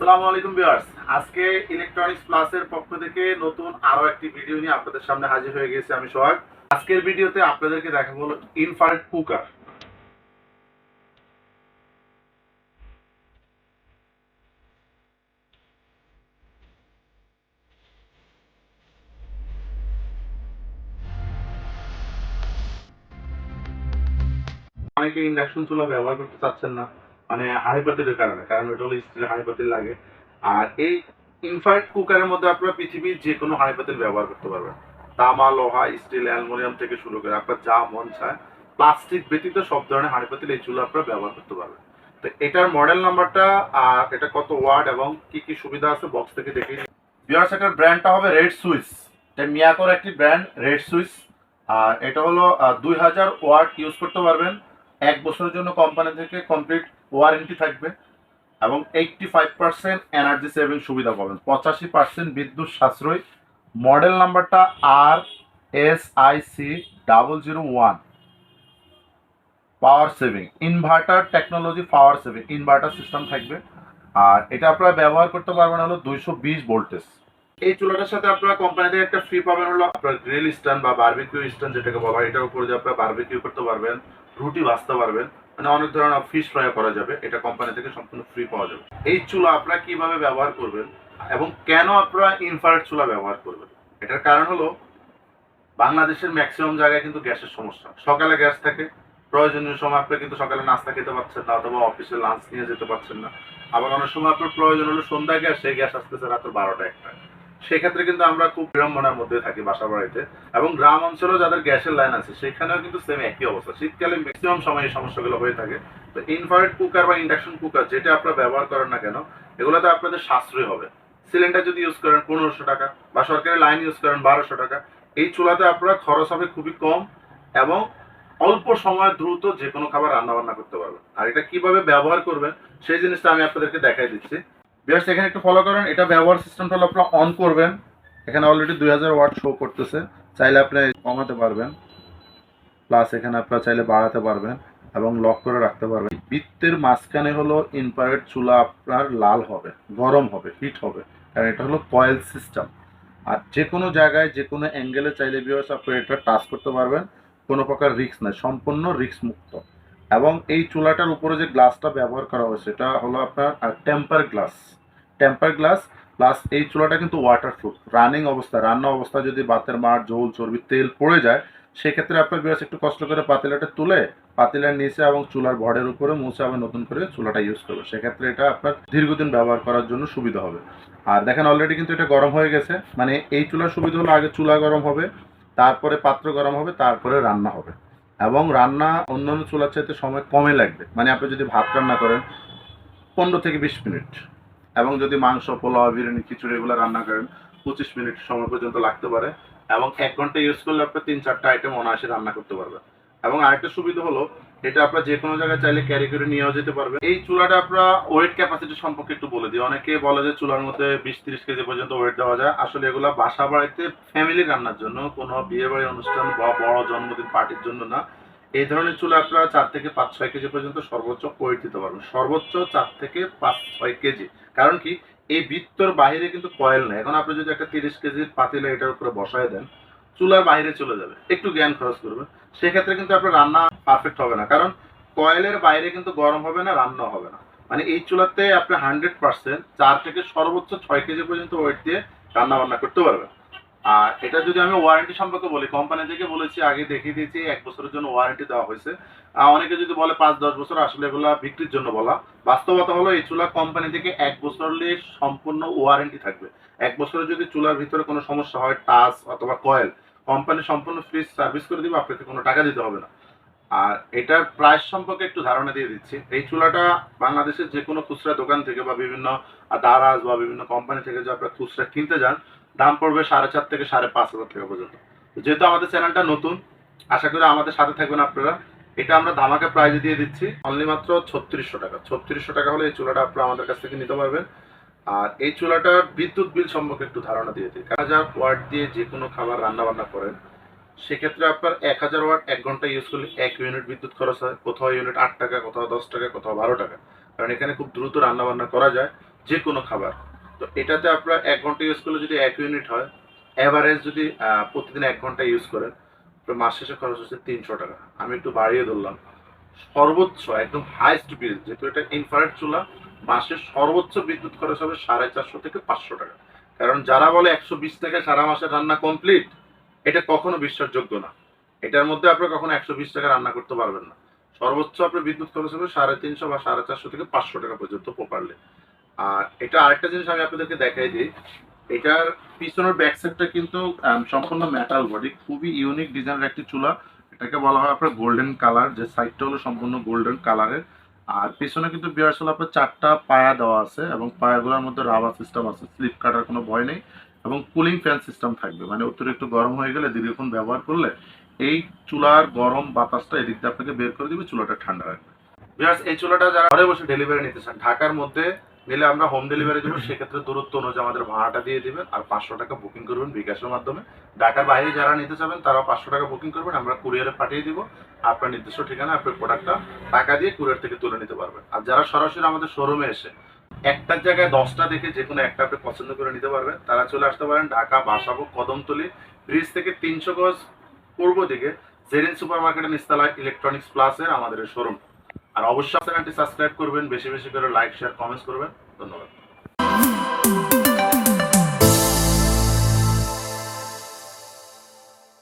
আসসালামু আলাইকুম ভিউয়ার্স। আজকে ইলেকট্রনিক্স প্লাসের পক্ষ থেকে নতুন আরও একটি ভিডিও নিয়ে আপনাদের সামনে হাজির হয়ে গেছি আমি সোহাগ। আজকের ভিডিওতে আপনাদেরকে দেখাবো কুকার অনেকে ইন্ডাকশন চুলা ব্যবহার করতে চাচ্ছেন না। মানে হাঁড়ি পাতিলের কারণে, কারণ এটা হলো স্টিলের হাঁড়ি পাতিল লাগে। আর এই ইনফ্রারেড কুকারের মধ্যে আপনারা পৃথিবীর যে কোনো হাঁড়ি পাতিল ব্যবহার করতে পারবেন। তামা, লোহা স্টিল অ্যালুমিনিয়াম থেকে শুরু করে আপনার যা মন চায় প্লাস্টিক ব্যতীত সব ধরনের হাঁড়ি পাতিল এই চুলা আপনারা ব্যবহার করতে পারবেন। তো এটার মডেল নাম্বারটা আর এটা কত ওয়ার্ড এবং কি কি সুবিধা আছে বক্স থেকে দেখে বিয়ার্স এটার ব্র্যান্ডটা হবে রেড সুইস এটা মিয়াকোর একটি ব্র্যান্ড রেড সুইস আর এটা হলো দুই হাজার ওয়ার্ড ইউজ করতে পারবেন। এক বছরের জন্য কোম্পানি থেকে কমপ্লিট ওয়ারেন্টি থাকবে এবং eighty five percent energy saving সুবিধা পাবেন। পঁচাশি পার্সেন্ট বিদ্যুৎ সাশ্রয়। মডেল নাম্বারটা R S I C double zero one power saving inverter technology power saving inverter system থাকবে। আর এটা আপনারা ব্যবহার করতে পারবেন হলো দুইশো বিশ ভোল্টেজ এই চুলাটার সাথে আপনারা কোম্পানি থেকে একটা ফ্রি পাবেন হলো আপনার গ্রিল স্ট্যান্ড বা বার্বিকিউ স্ট্যান্ড যেটাকে বলা হয়, এটার উপরে যে আপনারা বারবিকিউ করতে পারবেন, রুটি ভাজতে পারবেন। মানে অনেক ধরনের ফিশ ফ্রাই করা যাবে। এটা কোম্পানি থেকে সম্পূর্ণ ফ্রি পাওয়া যাবে। এই চুলা আপনারা কীভাবে ব্যবহার করবেন এবং কেন আপনারা ইনফ্রারেড চুলা ব্যবহার করবেন? এটার কারণ হলো, বাংলাদেশের ম্যাক্সিমাম জায়গায় কিন্তু গ্যাসের সমস্যা। সকালে গ্যাস থাকে, প্রয়োজনীয় সময় আপনি কিন্তু সকালে নাস্তা খেতে পারছেন না অথবা অফিসে লাঞ্চ নিয়ে যেতে পারছেন না। আবার অনেক সময় আপনার প্রয়োজন হলো সন্ধ্যায় গ্যাস, সেই গ্যাস আসতেছে রাত বারোটা একটা। সেক্ষেত্রে কিন্তু আমরা খুব বিড়ম্বনার মধ্যে থাকি বাসা বাড়িতে এবং গ্রাম অঞ্চলেও যাদের গ্যাসের লাইন আছে, সেখানেও কিন্তু সেম একই অবস্থা। শীতকালে ম্যাক্সিমাম সময় এই সমস্যাগুলো হয়ে থাকে। তো ইনফ্রারেড কুকার বা ইন্ডাকশন কুকার যেটা আপনারা ব্যবহার করেন না কেন, এগুলোতে আপনাদের সাশ্রয় হবে। সিলিন্ডার যদি ইউজ করেন, পনেরোশো টাকা। বা সরকারি লাইন ইউজ করেন, বারোশো টাকা। এই চুলাতে আপনারা খরচ হবে খুবই কম এবং অল্প সময় দ্রুত যে কোনো খাবার রান্না বান্না করতে পারবেন। আর এটা কীভাবে ব্যবহার করবেন, সেই জিনিসটা আমি আপনাদেরকে দেখাই দিচ্ছি। বিয়ার্স এখানে একটু ফলো করেন। এটা ব্যবহার সিস্টেমটা হলো আপনারা অন করবেন। এখানে অলরেডি দুই হাজার ওয়াট শো করতেছে। চাইলে আপনি কমাতে পারবেন। প্লাস এখানে আপনারা চাইলে বাড়াতে পারবেন এবং লক করে রাখতে পারবেন। বৃত্তের মাঝখানে হলো ইনফ্রারেড চুলা আপনার লাল হবে, গরম হবে হিট হবে। কারণ এটা হলো কয়েল সিস্টেম আর যে কোনো জায়গায় যে কোনো অ্যাঙ্গেলে চাইলে বিয়ার্স আপনি এটা টাচ করতে পারবেন। কোনো প্রকার রিস্ক নাই, সম্পূর্ণ রিক্স মুক্ত। এবং এই চুলাটার উপরে যে গ্লাসটা ব্যবহার করা হয়েছে এটা হলো আপনার temper glass temper glass plus এই চুলাটা কিন্তু ওয়াটার প্রুফ রানিং অবস্থা, রান্না অবস্থা যদি বাতের মার জল চর্বি, তেল পড়ে যায়, সেক্ষেত্রে আপনার বিরাজ একটু কষ্ট করে পাতিলাটা তুলে, পাতিলার নিচে এবং চুলার ভরের উপরে মুছে আবার নতুন করে চুলাটা ইউজ করবে। সেক্ষেত্রে এটা আপনার দীর্ঘদিন ব্যবহার করার জন্য সুবিধা হবে। আর দেখেন অলরেডি কিন্তু এটা গরম হয়ে গেছে। মানে এই চুলার সুবিধা হলো আগে চুলা গরম হবে, তারপরে পাত্র গরম হবে, তারপরে রান্না হবে। এবং রান্না অন্যান্য চুলার চাইতে সময় কমে লাগবে। মানে আপনি যদি ভাত রান্না করেন, পনেরো থেকে বিশ মিনিট। এবং যদি মাংস, পোলাও, বিরিয়ানি, খিচুড়ি এগুলো রান্না করেন, পঁচিশ মিনিট সময় পর্যন্ত লাগতে পারে। এবং এক ঘণ্টা ইউজ করলে আপনি তিন, চারটা আইটেম অনায়াসে রান্না করতে পারবেন। এবং আরেকটা সুবিধা হলো এটা আপনার যে কোনো জায়গায় চাইলে ক্যারি করে নিয়েও যেতে পারবে এই চুলাটা আপনার ওয়েট ক্যাপাসিটি সম্পর্কে একটু বলে দিই। অনেকে বলে যে চুলার মধ্যে বিশ তিরিশ কেজি পর্যন্ত ওয়েট দেওয়া যায়। আসলে এগুলো বাসা বাড়িতে ফ্যামিলি রান্নার জন্য, কোনো বিয়ে বাড়ি অনুষ্ঠান বা বড় জন্মদিন পার্টির জন্য না। এই ধরনের চুলা আপনারা চার থেকে পাঁচ ছয় কেজি পর্যন্ত সর্বোচ্চ ওয়েট দিতে পারবেন। সর্বোচ্চ চার থেকে পাঁচ ছয় কেজি। কারণ কি? এই বৃত্তর বাইরে কিন্তু কয়েল নেই। এখন আপনি যদি একটা তিরিশ কেজির পাতিলা এটার উপরে বসায় দেন চুলার বাইরে চলে যাবে। একটু জ্ঞান খরচ করবে। সেক্ষেত্রে কিন্তু আপনার রান্না পারফেক্ট হবে না। কারণ কয়েলের বাইরে কিন্তু গরম হবে না, রান্না হবে না। মানে এই চুলাতে আপনি হান্ড্রেড পার্সেন্ট চার থেকে সর্বোচ্চ ছয় কেজি পর্যন্ত ওয়েট দিয়ে রান্না বান্না করতে পারবেন। আর এটা যদি আমি ওয়ারেন্টি সম্পর্কে বলি কোম্পানি থেকে বলেছি, আগে দেখিয়ে দিয়েছি, এক বছরের জন্য ওয়ারেন্টি দেওয়া হয়েছে। অনেকে যদি বলে পাঁচ, দশ বছর, আসলে এগুলা বিক্রির জন্য বলা। বাস্তবতা হলো, এই চুলা কোম্পানি থেকে এক বছরের সম্পূর্ণ ওয়ারেন্টি থাকবে। এক বছরে যদি চুলার ভিতরে কোনো সমস্যা হয়, টাচ অথবা কয়েল কোম্পানি সম্পূর্ণ ফ্রি সার্ভিস করে দিবে, আপনাকে কোনো টাকা দিতে হবে না। আর এটার প্রাইস সম্পর্কে একটু ধারণা দিয়ে দিচ্ছি। এই চুলাটা বাংলাদেশের যে কোনো খুচরা দোকান থেকে বা বিভিন্ন দারাজ বা বিভিন্ন কোম্পানি থেকে যে আপনারা খুচরা কিনতে যান দাম পড়বে সাড়ে চার থেকে সাড়ে পাঁচ হাজার টাকা পর্যন্ত। যেহেতু আমাদের চ্যানেলটা নতুন, আশা করি আমাদের সাথে থাকবেন আপনারা। এটা আমরা ধামাকা প্রাইজে দিয়ে দিচ্ছি। অনলি মাত্র ছত্রিশশো টাকা। ছত্রিশশো টাকা হলে এই চুলাটা আপনারা আমাদের কাছ থেকে নিতে পারবেন। আর এই চুলাটার বিদ্যুৎ বিল সম্পর্কে একটু ধারণা দিয়ে দিই। এক হাজার ওয়াট দিয়ে যে কোনো খাবার রান্না বান্না করেন, সেক্ষেত্রে আপনার এক হাজার ওয়াট এক ঘণ্টা ইউজ করলে এক ইউনিট বিদ্যুৎ খরচ হয়। কোথাও ইউনিট আট টাকা, কোথাও দশ টাকা, কোথাও বারো টাকা। কারণ এখানে খুব দ্রুত রান্না বান্না করা যায় যে কোনো খাবার। তো এটাতে আপনারা এক ঘণ্টা ইউজ করলে যদি এক ইউনিট হয় অ্যাভারেজ যদি প্রতিদিন এক ঘণ্টা ইউজ করেন, তো মাস শেষে খরচ হচ্ছে তিনশো টাকা। আমি একটু বাড়িয়ে ধরলাম। সর্বোচ্চ, একদম হাইস্ট বিল যেহেতু এটা ইনফ্রারেড চুলা, মাসে সর্বোচ্চ বিদ্যুৎ খরচ হবে সাড়ে চারশো থেকে পাঁচশো টাকা। কারণ যারা বলে একশো বিশ থেকে সারা মাসে রান্না কমপ্লিট এটা কখনো বিশ্বাসযোগ্য না। এটার মধ্যে আপনি কখনো একশো বিশ টাকা রান্না করতে পারবেন না। সর্বোচ্চ আপনার বিদ্যুৎ খরচ হবে সাড়ে তিনশো বা সাড়ে চারশো থেকে পাঁচশো টাকা পর্যন্ত প্রপারলি আর এটা আরেকটা জিনিস আমি আপনাদেরকে দেখাই দিই। এটার পিছনের ব্যাক সাইডটা কিন্তু সম্পূর্ণ মেটাল বডি খুবই ইউনিক ডিজাইনের একটি চুলা। এটাকে বলা হয় আপনার গোল্ডেন কালার যে সাইডটা হলো সম্পূর্ণ গোল্ডেন কালারের আর পিছনে কিন্তু বিয়ার হলো আপনার চারটা পায়া দেওয়া আছে এবং পায়াগুলোর মধ্যে রাবার সিস্টেম আছে স্লিপ কাটার কোনো ভয় নেই এবং কুলিং ফ্যান সিস্টেম থাকবে। মানে অতিরিক্ত গরম হয়ে গেলে দীর্ঘক্ষণ ব্যবহার করলে এই চুলার গরম বাতাসটা এদিক দিয়ে আপনাকে বের করে দিবে, চুলাটা ঠান্ডা রাখবে। বিয়ার্স, এই চুলাটা যারা ঘরে বসে ডেলিভারি নিতে চান, ঢাকার মধ্যে নিলে আমরা হোম ডেলিভারি দেবো সেক্ষেত্রে দূরত্ব অনুযায়ী আমাদের ভাড়াটা দিয়ে দেবেন আর পাঁচশো টাকা বুকিং করবেন বিকাশের মাধ্যমে। ঢাকার বাইরে যারা নিতে চাবেন, তারাও পাঁচশো টাকা বুকিং করবেন, আমরা কুরিয়ারে পাঠিয়ে দিব। আপনার নির্দিষ্ট ঠিকানা আপনার প্রোডাক্টটা টাকা দিয়ে কুরিয়ার থেকে তুলে নিতে পারবেন। আর যারা সরাসরি আমাদের শোরুমে এসে একটার জায়গায় দশটা দেখে যে কোনো একটা আপনি পছন্দ করে নিতে পারবেন, তারা চলে আসতে পারেন ঢাকা বাসাবো কদমতলি ব্রিজ থেকে তিনশো গজ পূর্ব দিকে, জেরিন সুপার মার্কেটের নিস্তালায় ইলেকট্রনিক্স প্লাসের আমাদের শোরুম আর অবশ্যই চ্যানেলটি সাবস্ক্রাইব করবেন বেশি বেশি করে লাইক শেয়ার কমেন্টস করবেন। ধন্যবাদ।